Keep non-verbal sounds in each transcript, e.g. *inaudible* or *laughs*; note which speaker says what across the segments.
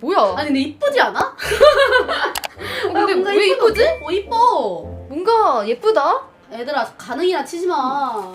Speaker 1: 뭐야?
Speaker 2: 아니 근데 이쁘지 않아? *laughs*
Speaker 1: 어, 근데
Speaker 2: 뭔가
Speaker 1: 왜 이쁘지?
Speaker 2: 어 이뻐.
Speaker 1: 뭔가 예쁘다.
Speaker 2: 애들아 가능이나 치지 마.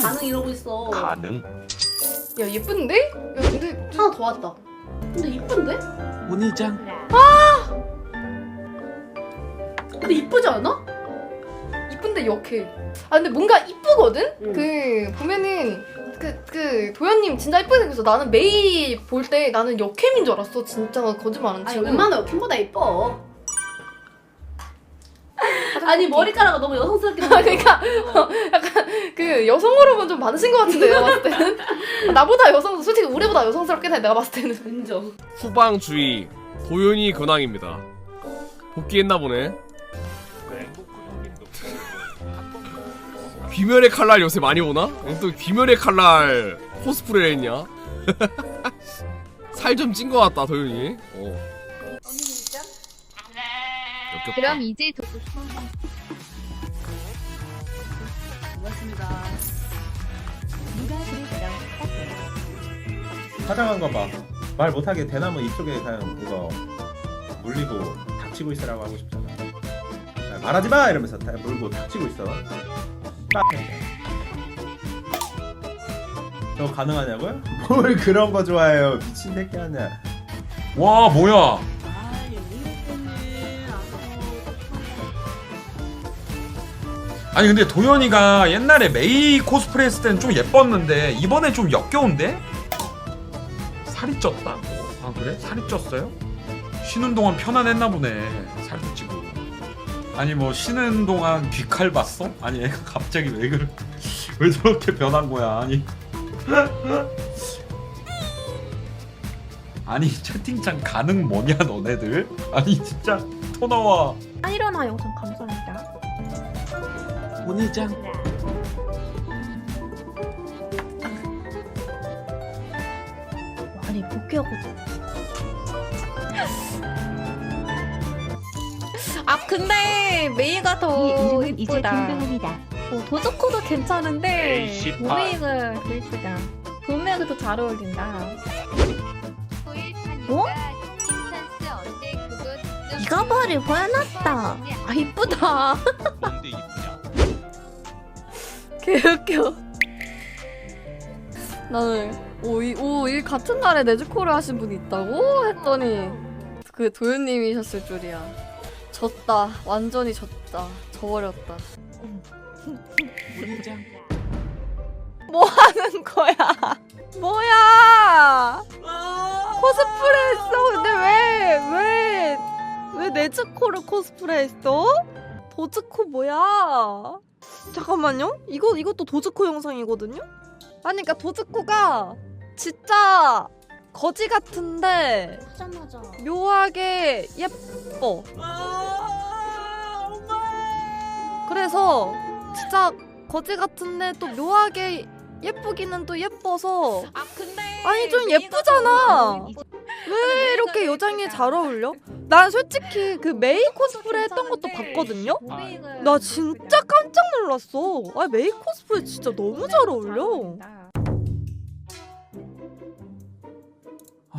Speaker 2: 가능 이러고 있어.
Speaker 3: 가능
Speaker 1: 야 예쁜데? 야 근데
Speaker 2: 하나 더 왔다. 근데 이쁜데?
Speaker 4: 오니장
Speaker 2: 근데 이쁘지 않아?
Speaker 1: 이쁜데 역해. 아 근데 뭔가 이쁘거든?
Speaker 2: 응.
Speaker 1: 그 보면은 그, 그 도현님 진짜 이쁘게 생겼어. 나는 메이 볼때 나는 역캠인 줄 알았어. 진짜 거짓말 안
Speaker 2: 아니
Speaker 1: 치고.
Speaker 2: 웬만하면 킴보다 이뻐. 아니 머리카락이 너무 여성스럽게
Speaker 1: 아, *laughs* 그러니까 약간 그 여성 호르몬 좀 많으신 것 같은데 내가 봤을 때는 나보다 여성 솔직히 우리보다 여성스럽긴 해 내가 봤을 때는
Speaker 2: 인정.
Speaker 5: 후방주의 도윤이 근황입니다. 복귀했나 보네. 귀멸의 칼날 요새 많이 오나? 응, 또 귀멸의 칼날 코스프레 했냐? *laughs* 살 좀 찐 것 같다 도윤이. 어. 역겹다.
Speaker 6: 그럼 이제 도...
Speaker 2: 고맙습니다.
Speaker 6: 누가 그랬어?
Speaker 3: 화장한 거봐말 못하게 대나무 이쪽에 그냥 이거 물리고 닥치고 있으라고 하고 싶잖아 야, 말하지 마 이러면서 다 물고 닥치고 있어 딱 저 가능하냐고요? *laughs* 뭘 그런 거 좋아해요 미친 새끼 아니야
Speaker 7: 와 뭐야 아니 근데 도현이가 옛날에 메이 코스프레 했을 때는 좀 예뻤는데 이번엔 좀 역겨운데? 살이 쪘다? 아 그래? 살이 쪘어요? 쉬는 동안 편안했나 보네 아니 뭐 쉬는 동안 귀칼 봤어? 아니 애가 갑자기 왜 그래? *laughs* 왜 저렇게 변한 거야? 아니. *laughs* 아니 채팅창 가능 뭐냐 너네들? 아니 진짜 토너와.
Speaker 8: 아이러나 영상 감사합니다.
Speaker 4: 오니장
Speaker 8: 아니 복귀하고. 아 근데 메이가 이더
Speaker 6: 이름은 이제
Speaker 8: 이쁘다.
Speaker 6: 공정합니다.
Speaker 8: 어, 도저코도 괜찮은데
Speaker 3: 에이, 씨발.
Speaker 8: 도메이가 더 이쁘다. 도메이가 더 잘 어울린다.
Speaker 6: 어?
Speaker 8: 이 가 발이 보여놨다. 아 이쁘다.
Speaker 3: 뭔데 이쁘냐
Speaker 1: 개웃겨 나는 오이 오이 같은 날에 네즈코를 하신 분이 있다고 했더니 그 도현님이셨을 줄이야 졌다. 완전히 졌다. 져버렸다. 뭐 하는 거야? 뭐야? 코스프레 했어? 근데 왜 왜 왜 네즈코를 코스프레 했어? 도즈코 뭐야? 잠깐만요. 이거 이것도 도즈코 영상이거든요? 아니 그니까 도즈코가 진짜 거지 같은데
Speaker 8: 하자마자.
Speaker 1: 묘하게 예뻐 그래서 진짜 거지 같은데 또 묘하게 예쁘기는 또 예뻐서
Speaker 8: 아 근데
Speaker 1: 아니, 좀 예쁘잖아. 왜 이렇게 여장에 잘 어울려? 난 솔직히 그 메이 코스프레 했던 것도 봤거든요?
Speaker 8: 도메이가
Speaker 1: 나 진짜 깜짝 놀랐어. 아 메이 코스프레 진짜 너무 잘 어울려.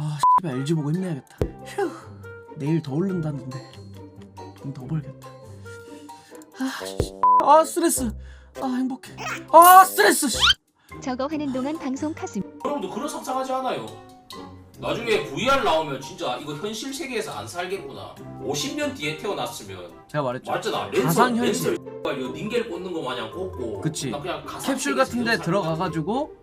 Speaker 4: 아 씨발 LG 보고 힘내야겠다 휴 내일 더 오른다는데 돈 더 벌겠다 아, 씨. 아 스트레스 아 행복해 아 스트레스 씨.
Speaker 6: 저거 하는 동안 방송 카슴.
Speaker 9: 여러분도 그런 상상하지 않아요? 나중에 VR 나오면 진짜 이거 현실 세계에서 안 살겠구나. 50년 뒤에 태어났으면
Speaker 4: 제가 말했죠
Speaker 9: 맞잖아. 렌즈
Speaker 4: 가상현실.
Speaker 9: 렌즈 이거 닌겔 꽂는 거 마냥 꽂고.
Speaker 4: 그치.
Speaker 9: 나 그냥 가상
Speaker 4: 캡슐
Speaker 9: 세계에서
Speaker 4: 같은데
Speaker 9: 살고
Speaker 4: 들어가가지고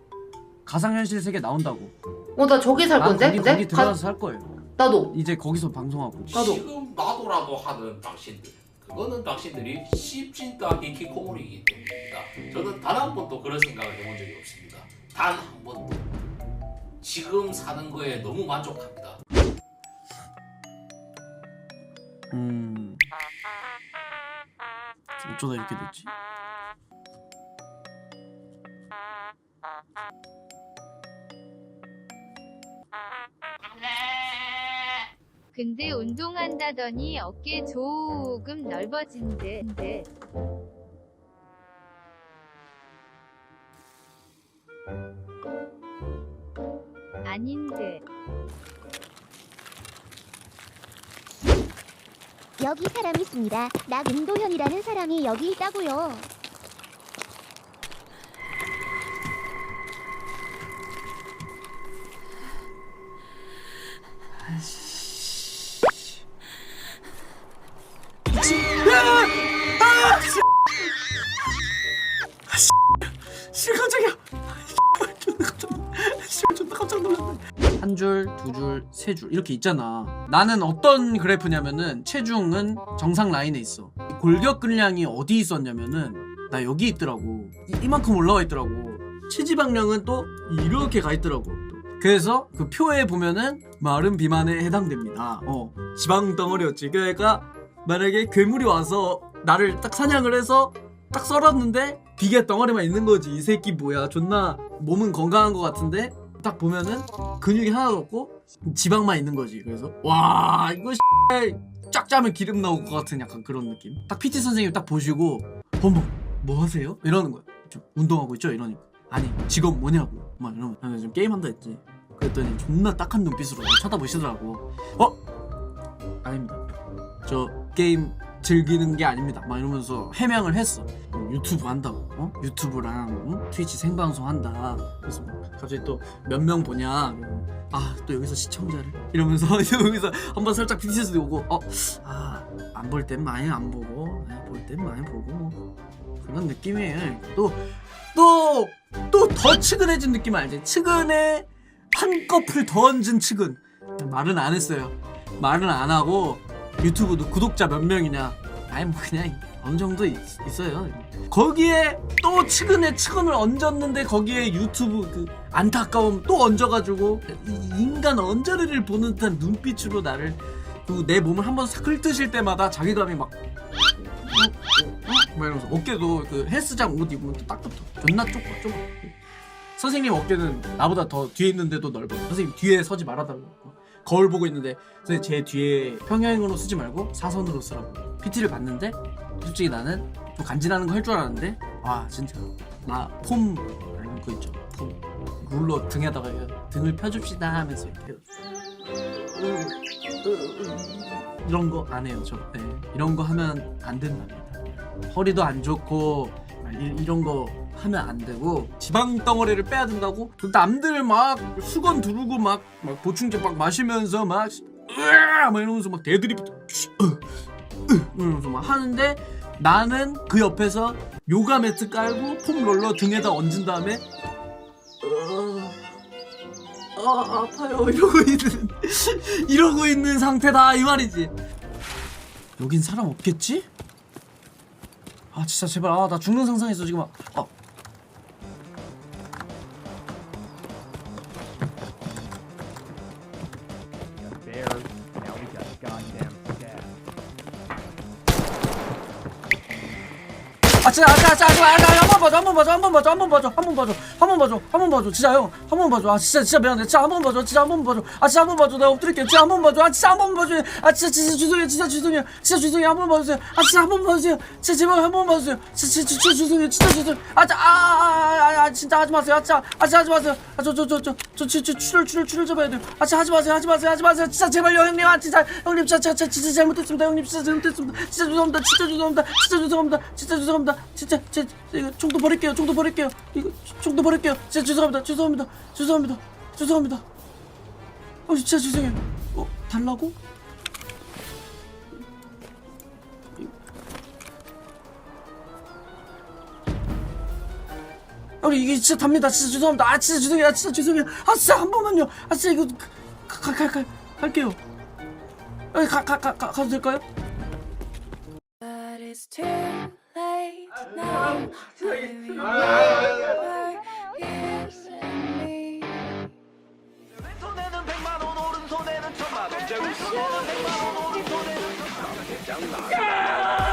Speaker 4: 가상현실 세계 나온다고
Speaker 2: 어 나 저기 살
Speaker 4: 난
Speaker 2: 건데?
Speaker 4: 거기,
Speaker 2: 근데?
Speaker 4: 거기 들어가서 살 거예요
Speaker 2: 가, 나도.
Speaker 4: 이제 거기서 방송하고
Speaker 2: 나도.
Speaker 9: 지금 나도라도 하는 당신들. 그거는 당신들이 씹진다 히키코모리이기 때문입니다. 저는 단 한 번도 그런 생각을 해본 적이 없습니다. 단 한 번도. 지금 사는 거에 너무 만족합니다.
Speaker 4: 음 어쩌다 이렇게 됐지
Speaker 6: 근데 운동한다더니 어깨 조금 넓어진 듯. 아닌데.
Speaker 8: 여기 사람 있습니다. 나 김도현이라는 사람이 여기 있다고요.
Speaker 4: 한 줄, 두 줄, 세 줄 이렇게 있잖아. 나는 어떤 그래프냐면은 체중은 정상 라인에 있어. 골격 근량이 어디 있었냐면은 나 여기 있더라고. 이, 이만큼 올라와 있더라고. 체지방량은 또 이렇게 가 있더라고. 그래서 그 표에 보면은 마른 비만에 해당됩니다. 어. 지방 덩어리였지. 그러니까 만약에 괴물이 와서 나를 딱 사냥을 해서 딱 썰었는데 비계 덩어리만 있는 거지. 이 새끼 뭐야? 존나 몸은 건강한 것 같은데 딱 보면은 근육이 하나도 없고 지방만 있는 거지. 그래서 와 이거 쫙 짜면 기름 나올 것 같은 약간 그런 느낌. 딱 PT 선생님 딱 보시고 어머 뭐 하세요? 이러는 거야. 좀 운동하고 있죠? 이러니까. 아니 직업 뭐냐고. 막 이러면 나는 지금 게임한다 했지. 그랬더니 존나 딱한 눈빛으로 날 쳐다보시더라고. 어? 아닙니다. 저 게임 즐기는 게 아닙니다. 막 이러면서 해명을 했어. 어, 유튜브 한다고, 어? 유튜브랑 응? 트위치 생방송 한다. 그래서 뭐 갑자기 또 몇 명 보냐? 아 또 여기서 시청자를 이러면서 *laughs* 여기서 한번 살짝 BTS도 오고, 어? 아 안 볼 땐 많이 안 보고, 볼 땐 많이 보고 뭐 그런 느낌이에요. 또 또 또 더 측은해진 느낌 알지? 측은에 한꺼풀 더 얹은 측은 말은 안 했어요. 말은 안 하고 유튜브도 구독자 몇 명이냐 아니 뭐 그냥 어느 정도 있, 있어요 거기에 또 측은에 측은을 얹었는데 거기에 유튜브 그 안타까움 또 얹어가지고 이 인간 언저리를 보는 듯한 눈빛으로 나를 그 내 몸을 한번 싹 훑으실 때마다 자기감이 막 어? 어? 어? 막 이러면서 어깨도 그 헬스장 옷 입으면 또딱 붙어 존나 좁고 좁아 선생님 어깨는 나보다 더 뒤에 있는데도 넓어 선생님 뒤에 서지 말아달라고 거울 보고 있는데 제 뒤에 평행으로 쓰지 말고 사선으로 쓰라고. PT를 봤는데 솔직히 나는 좀 간지나는 거 할 줄 알았는데 아 진짜. 나 폼 아니 그거 있죠? 폼. 룰러 등에다가 등을 펴줍시다 하면서 이렇게 이런 거 안 해요 저. 네. 이런 거 하면 안 된답니다. 허리도 안 좋고 이, 이런 거 하면 안 되고 지방 덩어리를 빼야 된다고 그 남들 막 수건 두르고 막, 막 보충제 막 마시면서 막 으아! 막 이러면서 막 대드립 이러면서 막 하는데 나는 그 옆에서 요가 매트 깔고 폼 롤러 등에다 얹은 다음에 어, 아 아파요 *laughs* 이러고 있는 이러고 있는 상태다 이 말이지 여긴 사람 없겠지? 아 진짜 제발 아 나 죽는 상상했어 지금 아, 아. 아 진짜 아 진짜 진짜 아, 아, 한번 봐줘 한번 봐줘 한번 봐줘 한번 봐줘 한번 봐줘 한번 봐줘 한번 봐줘. 진짜 형 한번 봐줘. 아 진짜 진짜 미안해. 진짜 한번 봐줘 진짜 한번 봐줘. 아 진짜 한번 봐줘. 내가 엎드릴게 진짜 한번 봐줘. 아 진짜 한번 봐줘. 아 진짜 진짜 죄송해요. 진짜 죄송해요. 진짜 죄송해요. 한번 봐주세요. 아 진짜 한번 봐주세요. 진짜 제발 한번 봐주세요. 진짜 진짜, 죄송해요. 진짜 죄송해요. 아아아아 진짜 하지 마세요. 아 진짜 아 진짜 하지 마세요. 아 저 저 저 저저저 출혈 출혈 출혈 잡아야 돼요. 아 진짜 하지 마세요. 하지 마세요. 하지 마세요. 진짜 제발요 형님 아 진짜 형님 진짜 진짜 진짜 잘못했습니다. 형님 진짜 잘못했습니다. 진짜 죄송합니다. 진짜 죄송합니다. 진짜 죄송합니다. 진짜 죄송합니다. 진짜 제 이거 총도 버릴게요. 총도 버릴게요. 이거 총도 버릴게요. 진짜 죄송합니다. 죄송합니다. 죄송합니다. 죄송합니다. 어 진짜 죄송해요. 어 달라고? 형님 이게 진짜 답니다. 진짜 죄송합니다. 아 진짜 죄송해요. 아 진짜 죄송해요. 아 진짜 한 번만요. 아 진짜 이거 가 가 가 갈게요. 아, 가, 가, 가, 가, 가도 될까요?
Speaker 10: But it's too late now. Here we are, you and me.
Speaker 11: 왼손에는 백만 원 오른손에는 천만 원. 제 우측에는 백만 원 오른손에는 천만 원